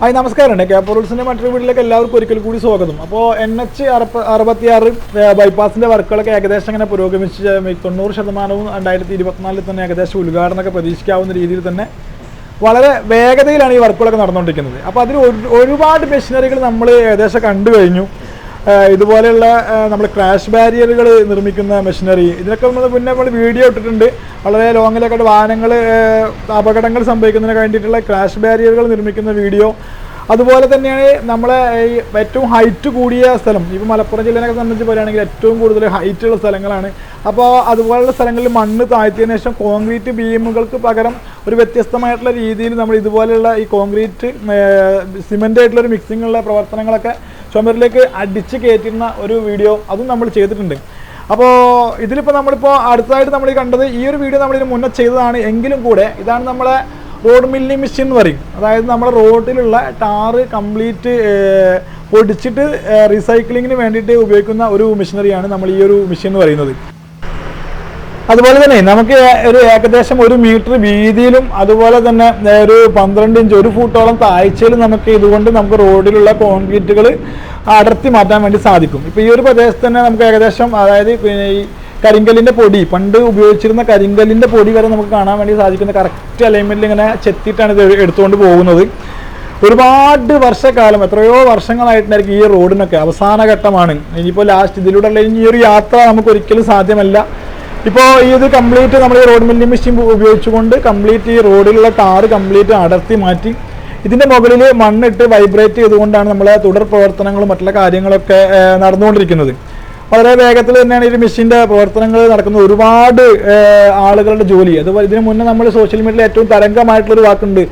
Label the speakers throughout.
Speaker 1: Hi നമസ്കാരം kappa റൂട്ട്സിന്റെ മറ്റൊരു വീട്ടിലേക്ക് എല്ലാവർക്കും ഒരിക്കൽ കൂടി സ്വാഗതം. അപ്പോൾ എൻ എച്ച് അറുപത്തിയാറ് ബൈപ്പാസിന്റെ വർക്കുകളൊക്കെ ഏകദേശം അങ്ങനെ പുരോഗമിച്ച് തൊണ്ണൂറ് ശതമാനവും രണ്ടായിരത്തി ഇരുപത്തിനാലിൽ തന്നെ ഏകദേശം ഉദ്ഘാടനമൊക്കെ പ്രതീക്ഷിക്കാവുന്ന രീതിയിൽ തന്നെ വളരെ വേഗതയിലാണ് ഈ വർക്കുകളൊക്കെ നടന്നുകൊണ്ടിരിക്കുന്നത്. അപ്പോൾ അതിൽ ഒരു- ഒരുപാട് മെഷീനറികൾ നമ്മൾ ഏകദേശം കണ്ടു കഴിഞ്ഞു. ഇതുപോലെയുള്ള നമ്മൾ ക്രാഷ് ബാരിയറുകൾ നിർമ്മിക്കുന്ന മെഷീനറി ഇതിനൊക്കെ നമ്മൾ പിന്നെ നമ്മൾ വീഡിയോ ഇട്ടിട്ടുണ്ട്. വളരെ ലോങ്ങിലൊക്കെ വാഹനങ്ങൾ അപകടങ്ങൾ സംഭവിക്കുന്നതിന് വേണ്ടിയിട്ടുള്ള ക്രാഷ് ബാരിയറുകൾ നിർമ്മിക്കുന്ന വീഡിയോ അതുപോലെ തന്നെയാണ് നമ്മളെ ഈ ഏറ്റവും ഹൈറ്റ് കൂടിയ സ്ഥലം. ഇപ്പോൾ മലപ്പുറം ജില്ലയെ സംബന്ധിച്ച് പറയുകയാണെങ്കിൽ ഏറ്റവും കൂടുതൽ ഹൈറ്റുള്ള സ്ഥലങ്ങളാണ്. അപ്പോൾ അതുപോലുള്ള സ്ഥലങ്ങളിൽ മണ്ണ് താഴ്ത്തിയതിനു ശേഷം കോൺക്രീറ്റ് ബീമുകൾക്ക് പകരം ഒരു വ്യത്യസ്തമായിട്ടുള്ള രീതിയിൽ നമ്മൾ ഇതുപോലെയുള്ള ഈ കോൺക്രീറ്റ് സിമെന്റ് ആയിട്ടുള്ള ഒരു മിക്സിങ്ങുള്ള പ്രവർത്തനങ്ങളൊക്കെ ചുമരിലേക്ക് അടിച്ച് കയറ്റുന്ന ഒരു വീഡിയോ അതും നമ്മൾ ചെയ്തിട്ടുണ്ട്. അപ്പോൾ ഇതിലിപ്പോൾ നമ്മളിപ്പോൾ അടുത്തതായിട്ട് നമ്മൾ കണ്ടത് ഈ ഒരു വീഡിയോ നമ്മൾ ഇതിന് മുന്നേ ചെയ്തതാണ് എങ്കിലും കൂടെ ഇതാണ് നമ്മളെ റോഡ് മില്ലി മെഷീൻ എന്ന് പറയും. അതായത് നമ്മുടെ റോഡിലുള്ള ടാറ് കംപ്ലീറ്റ് പൊടിച്ചിട്ട് റീസൈക്ലിങ്ങിന് വേണ്ടിയിട്ട് ഉപയോഗിക്കുന്ന ഒരു മെഷീനറിയാണ് നമ്മൾ ഈ ഒരു മെഷീൻ എന്ന് പറയുന്നത്. അതുപോലെ തന്നെ നമുക്ക് ഒരു ഏകദേശം ഒരു മീറ്റർ വീതിയിലും അതുപോലെ തന്നെ ഒരു പന്ത്രണ്ട് ഇഞ്ച് ഒരു ഫൂട്ടോളം താഴ്ചയിലും നമുക്ക് ഇതുകൊണ്ട് നമുക്ക് റോഡിലുള്ള കോൺക്രീറ്റുകൾ അടർത്തി മാറ്റാൻ വേണ്ടി സാധിക്കും. ഇപ്പോൾ ഈ ഒരു പ്രദേശത്ത് തന്നെ നമുക്ക് ഏകദേശം അതായത് പിന്നെ ഈ കരിങ്കല്ലിന്റെ പൊടി പണ്ട് ഉപയോഗിച്ചിരുന്ന കരിങ്കല്ലിന്റെ പൊടി വരെ നമുക്ക് കാണാൻ വേണ്ടി സാധിക്കുന്ന കറക്റ്റ് അലൈൻമെന്റിൽ ഇങ്ങനെ ചെത്തിയിട്ടാണ് ഇത് എടുത്തുകൊണ്ട് പോകുന്നത്. ഒരുപാട് വർഷക്കാലം എത്രയോ വർഷങ്ങളായിട്ടുണ്ടായിരിക്കും ഈ റോഡിനൊക്കെ അവസാന ഘട്ടമാണ്. ഇനിയിപ്പോൾ ലാസ്റ്റ് ഇതിലൂടെ ഉള്ള ഈ ഒരു യാത്ര നമുക്ക് ഒരിക്കലും സാധ്യമല്ല. ഇപ്പോൾ ഇത് കംപ്ലീറ്റ് നമ്മൾ ഈ റോഡ് മില്ലിംഗ് മെഷീൻ ഉപയോഗിച്ചുകൊണ്ട് കംപ്ലീറ്റ് ഈ റോഡിലുള്ള ടാറ് കംപ്ലീറ്റ് അടർത്തി മാറ്റി ഇതിന്റെ മുകളിൽ മണ്ണിട്ട് വൈബ്രേറ്റ് ചെയ്തുകൊണ്ടാണ് നമ്മളെ തുടർ പ്രവർത്തനങ്ങളും മറ്റുള്ള കാര്യങ്ങളൊക്കെ നടന്നുകൊണ്ടിരിക്കുന്നത്. വളരെ വേഗത്തിൽ തന്നെയാണ് ഈ മെഷീന്റെ പ്രവർത്തനങ്ങൾ നടക്കുന്നത്. ഒരുപാട് ആളുകളുടെ ജോലി. അതുപോലെ ഇതിനു മുന്നേ നമ്മൾ സോഷ്യൽ മീഡിയയിൽ ഏറ്റവും തരംഗമായിട്ടുള്ളൊരു വാക്കുണ്ട്.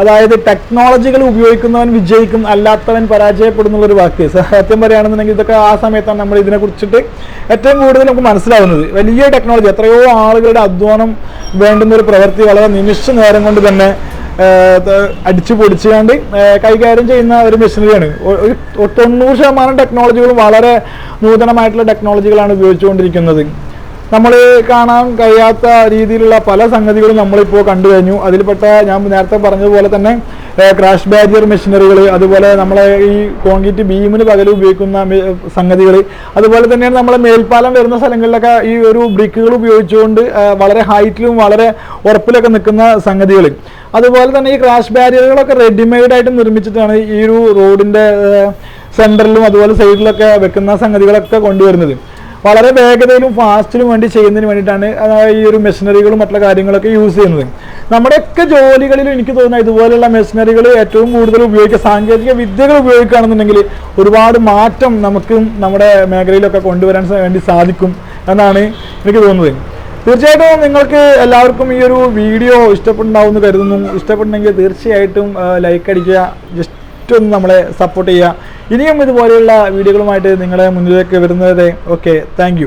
Speaker 1: അതായത് ടെക്നോളജികൾ ഉപയോഗിക്കുന്നവൻ വിജയിക്കും അല്ലാത്തവൻ പരാജയപ്പെടുന്നുള്ള ഒരു വാക്ക്. സത്യം പറയുകയാണെന്നുണ്ടെങ്കിൽ ഇതൊക്കെ ആ സമയത്താണ് നമ്മൾ ഇതിനെ കുറിച്ചിട്ട് ഏറ്റവും കൂടുതൽ നമുക്ക് മനസ്സിലാവുന്നത്. വലിയ ടെക്നോളജി എത്രയോ ആളുകളുടെ അധ്വാനം വേണ്ടുന്ന ഒരു പ്രവൃത്തി വളരെ നിമിഷ നേരം കൊണ്ട് തന്നെ അടിച്ചു പൊടിച്ചുകൊണ്ട് കൈകാര്യം ചെയ്യുന്ന ഒരു മെഷീനറിയാണ്. തൊണ്ണൂറ് ശതമാനം ടെക്നോളജികളും വളരെ നൂതനമായിട്ടുള്ള ടെക്നോളജികളാണ് ഉപയോഗിച്ചുകൊണ്ടിരിക്കുന്നത്. നമ്മൾ കാണാൻ കഴിയാത്ത രീതിയിലുള്ള പല സംഗതികളും നമ്മളിപ്പോൾ കണ്ടു കഴിഞ്ഞു. അതിൽപ്പെട്ട ഞാൻ നേരത്തെ പറഞ്ഞതുപോലെ തന്നെ ക്രാഷ് ബാരിയർ മെഷീനറികൾ അതുപോലെ നമ്മളെ ഈ കോൺക്രീറ്റ് ബീമിന് പകലും ഉപയോഗിക്കുന്ന സംഗതികൾ അതുപോലെ തന്നെയാണ് നമ്മളെ മേൽപ്പാലം വരുന്ന സ്ഥലങ്ങളിലൊക്കെ ഈ ഒരു ബ്രിക്കുകൾ ഉപയോഗിച്ചുകൊണ്ട് വളരെ ഹൈറ്റിലും വളരെ ഉറപ്പിലൊക്കെ നിൽക്കുന്ന സംഗതികൾ അതുപോലെ തന്നെ ഈ ക്രാഷ് ബാരിയറുകളൊക്കെ റെഡിമെയ്ഡ് ആയിട്ട് നിർമ്മിച്ചിട്ടാണ് ഈ ഒരു റോഡിന്റെ സെന്ററിലും അതുപോലെ സൈഡിലൊക്കെ വെക്കുന്ന സംഗതികളൊക്കെ കൊണ്ടുവരുന്നത്. വളരെ വേഗതയിലും ഫാസ്റ്റിലും വേണ്ടി ചെയ്യുന്നതിന് വേണ്ടിയിട്ടാണ് ഈ ഒരു മെഷീനറികളും മറ്റുള്ള കാര്യങ്ങളൊക്കെ യൂസ് ചെയ്യുന്നത്. നമ്മുടെയൊക്കെ ജോലികളിലും എനിക്ക് തോന്നുന്ന ഇതുപോലെയുള്ള മെഷീനറികൾ ഏറ്റവും കൂടുതൽ ഉപയോഗിക്കുക സാങ്കേതിക വിദ്യകൾ ഉപയോഗിക്കുകയാണെന്നുണ്ടെങ്കിൽ ഒരുപാട് മാറ്റം നമുക്ക് നമ്മുടെ മേഖലയിലൊക്കെ കൊണ്ടുവരാൻ വേണ്ടി സാധിക്കും എന്നാണ് എനിക്ക് തോന്നുന്നത്. തീർച്ചയായിട്ടും നിങ്ങൾക്ക് എല്ലാവർക്കും ഈ ഒരു വീഡിയോ ഇഷ്ടപ്പെടുന്നുണ്ടാവുമെന്ന് കരുതുന്നു. ഇഷ്ടപ്പെടുന്നെങ്കിൽ തീർച്ചയായിട്ടും ലൈക്ക് അടിക്കുക ജസ്റ്റ് ഒന്ന് നമ്മളെ സപ്പോർട്ട് ചെയ്യുക. ഇനിയും ഇതുപോലെയുള്ള വീഡിയോകളുമായിട്ട് നിങ്ങളെ മുന്നിലേക്ക് വരുന്നത് ഓക്കെ താങ്ക്